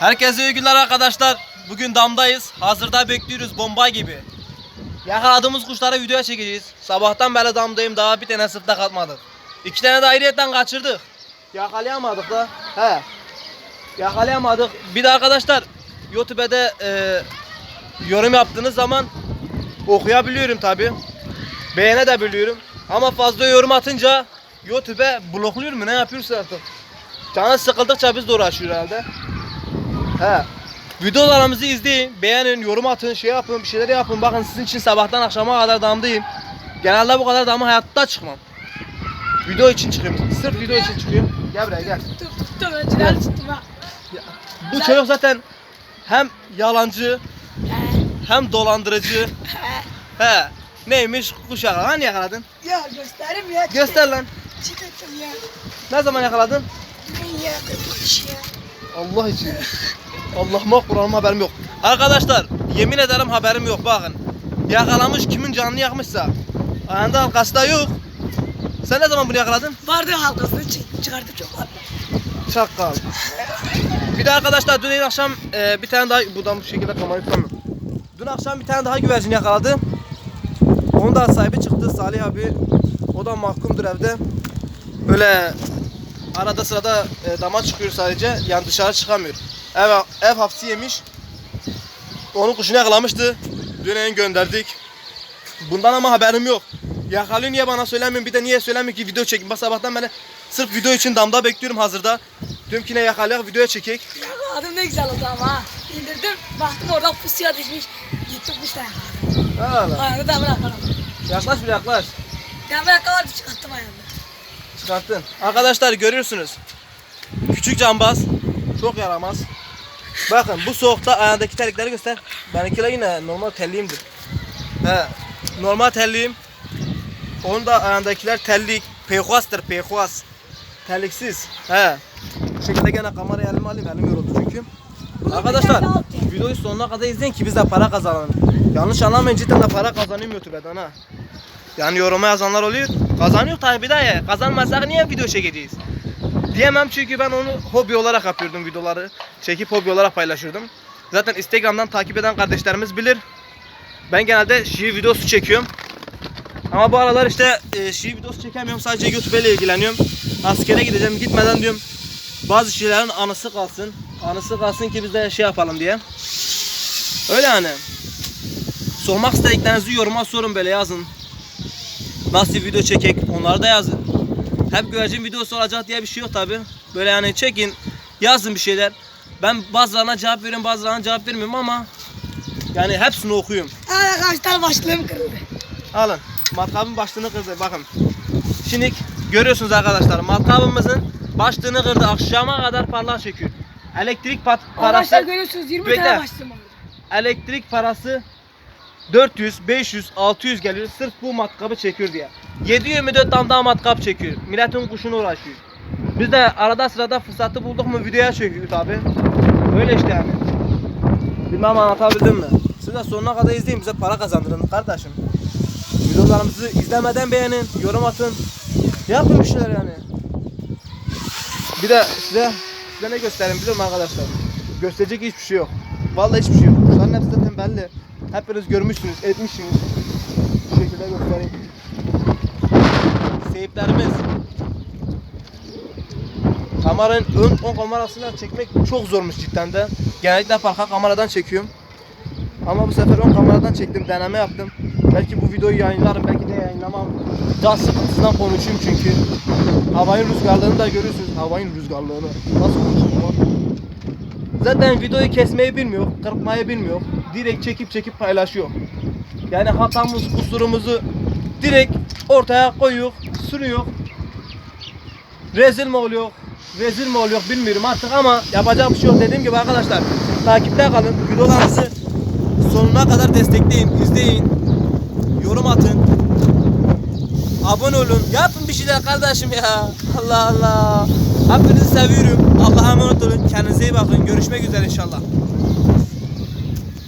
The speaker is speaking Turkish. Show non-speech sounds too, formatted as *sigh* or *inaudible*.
Herkese iyi günler arkadaşlar. Bugün damdayız. Hazırda bekliyoruz bomba gibi. Yakaladığımız kuşları videoya çekeceğiz. Sabahtan beri damdayım daha bir tane sırtta katmadık. İki tane de ayrıyetten kaçırdık. Yakalayamadık da. He. Yakalayamadık. Bir de arkadaşlar YouTube'da e, yorum yaptığınız zaman okuyabiliyorum tabi. Beğene de biliyorum. Ama fazla yorum atınca YouTube'e blokluyor mu ne yapıyorsa artık. Canı sıkıldıkça biz de uğraşıyoruz herhalde. He. Videolarımızı izleyin, beğenin, yorum atın, şey yapın, bir şeyler yapın. Bakın sizin için sabahtan akşama kadar damdayım. Genelde bu kadar damı hayatta çıkmam. Video için çıkıyorum. Sırf video için çıkıyorum. Gel buraya gel. Tuttum tuttum önceden tuttum ha. Bu çocuk zaten hem yalancı hem dolandırıcı. He. Neymiş kuş yakaladın. Hani yakaladın? Ya gösterim ya. Göster lan. Çıkarttım ya. Ne zaman yakaladın? Ben ya kuş ya. Allah için. Allah'ıma Kur'an'ıma haberim yok. Arkadaşlar yemin ederim haberim yok bakın. Yakalamış kimin canını yakmışsa. Ayağında halkası da yok. Sen ne zaman bunu yakaladın? Vardı halkasını çı- çıkartıp çok. Çakal. Bir de arkadaşlar dün akşam e, bir tane daha buradan bu şekilde kamerayı tutamıyorum. Dün akşam bir tane daha güvercin yakaladı. Onun da sahibi çıktı Salih abi. O da mahkumdur evde. Böyle arada sırada e, dama çıkıyor sadece. Yani dışarı çıkamıyor. Ev, ev hapsi yemiş. Onun kuşunu yakalamıştı. Dün gönderdik. Bundan ama haberim yok. Yakalıyor niye bana söylemiyorsun bir de niye söylemiyor ki video çekin. Bak sabahtan beri sırf video için damda bekliyorum hazırda. Diyorum ki ne yakalayak videoya çekek. Yakaladım ne güzel oldu ama ha. İndirdim baktım orada pusuya düşmüş. Gittim da yakaladım. Ha, Ayağını da bırakalım. yaklaş bir yaklaş. Ben bırakalım çıkarttım ayağını. Çıkarttın. Arkadaşlar görüyorsunuz. Küçük cambaz. Çok yaramaz. Bakın bu soğukta ayağındaki terlikleri göster. Benimkiler yine normal telliyimdir. He. Normal telliyim. Onun da ayağındakiler tellik. Peyhuastır peyhuas. Terliksiz. He. Bu şekilde gene kamerayı elime alayım. Elim yoruldu çünkü. Arkadaşlar videoyu sonuna kadar izleyin ki biz de para kazanalım. Yanlış anlamayın cidden de para kazanıyorum YouTube'dan ha. Yani yoruma yazanlar oluyor. Kazanıyor tabii de ya. Kazanmasak niye video çekeceğiz? Diyemem çünkü ben onu hobi olarak yapıyordum videoları. Çekip hobi olarak paylaşıyordum. Zaten Instagram'dan takip eden kardeşlerimiz bilir. Ben genelde şiir videosu çekiyorum. Ama bu aralar işte e, şiir videosu çekemiyorum. Sadece YouTube ile ilgileniyorum. Askere gideceğim. Gitmeden diyorum bazı şeylerin anısı kalsın. Anısı kalsın ki biz de şey yapalım diye. Öyle yani. Sormak istediklerinizi yoruma sorun böyle yazın. Nasıl video çekek onları da yazın. Hep güvercin videosu olacak diye bir şey yok tabi. Böyle yani çekin yazın bir şeyler. Ben bazılarına cevap veriyorum bazılarına cevap vermiyorum ama yani hepsini okuyorum. Arkadaşlar başlığım kırıldı. Alın. Matkabın başlığını kırdı bakın. Şimdi görüyorsunuz arkadaşlar matkabımızın başlığını kırdı. Akşama kadar parlak çekiyor. Elektrik pat Arkadaşlar parası görüyorsunuz 20 Bekle. tane başlığım oldu. elektrik parası 400, 500, 600 geliyor sırf bu matkabı çekiyor diye. 724 tane daha matkap çekiyor. Milletin kuşunu uğraşıyor. Biz de arada sırada fırsatı bulduk mu videoya çekiyoruz abi. Öyle işte yani. Bilmem anlatabildim mi? Siz de sonuna kadar izleyin bize para kazandırın kardeşim. Videolarımızı izlemeden beğenin, yorum atın. Yapın bir şeyler yani. Bir de size, size ne göstereyim biliyor musun arkadaşlar? Gösterecek hiçbir şey yok. Vallahi hiçbir şey yok. Kuşların hepsi zaten belli. Hepiniz görmüşsünüz, etmişsiniz. Bu şekilde göstereyim. Seyiplerimiz. Kameranın ön on kamerasıyla çekmek çok zormuş cidden de. Genellikle parka kameradan çekiyorum. Ama bu sefer ön kameradan çektim, deneme yaptım. Belki bu videoyu yayınlarım, belki de yayınlamam. Gaz sıkıntısından konuşuyorum çünkü. Havayın rüzgarlığını da görüyorsunuz. Havayın rüzgarlığını. Nasıl konuşuyorum. Zaten videoyu kesmeyi bilmiyor, kırpmayı bilmiyor. Direkt çekip çekip paylaşıyor. Yani hatamız, kusurumuzu direkt ortaya koyuyor, sürüyor. Rezil mi oluyor, rezil mi oluyor bilmiyorum artık ama yapacak bir şey yok. Dediğim gibi arkadaşlar takipte kalın. Videolarımızı sonuna kadar destekleyin, izleyin. Yorum atın. Abone olun. Yapın bir şeyler kardeşim ya. *laughs* Allah Allah. Hepinizi seviyorum. Allah'a emanet olun. Kendinize iyi bakın. Görüşmek üzere inşallah.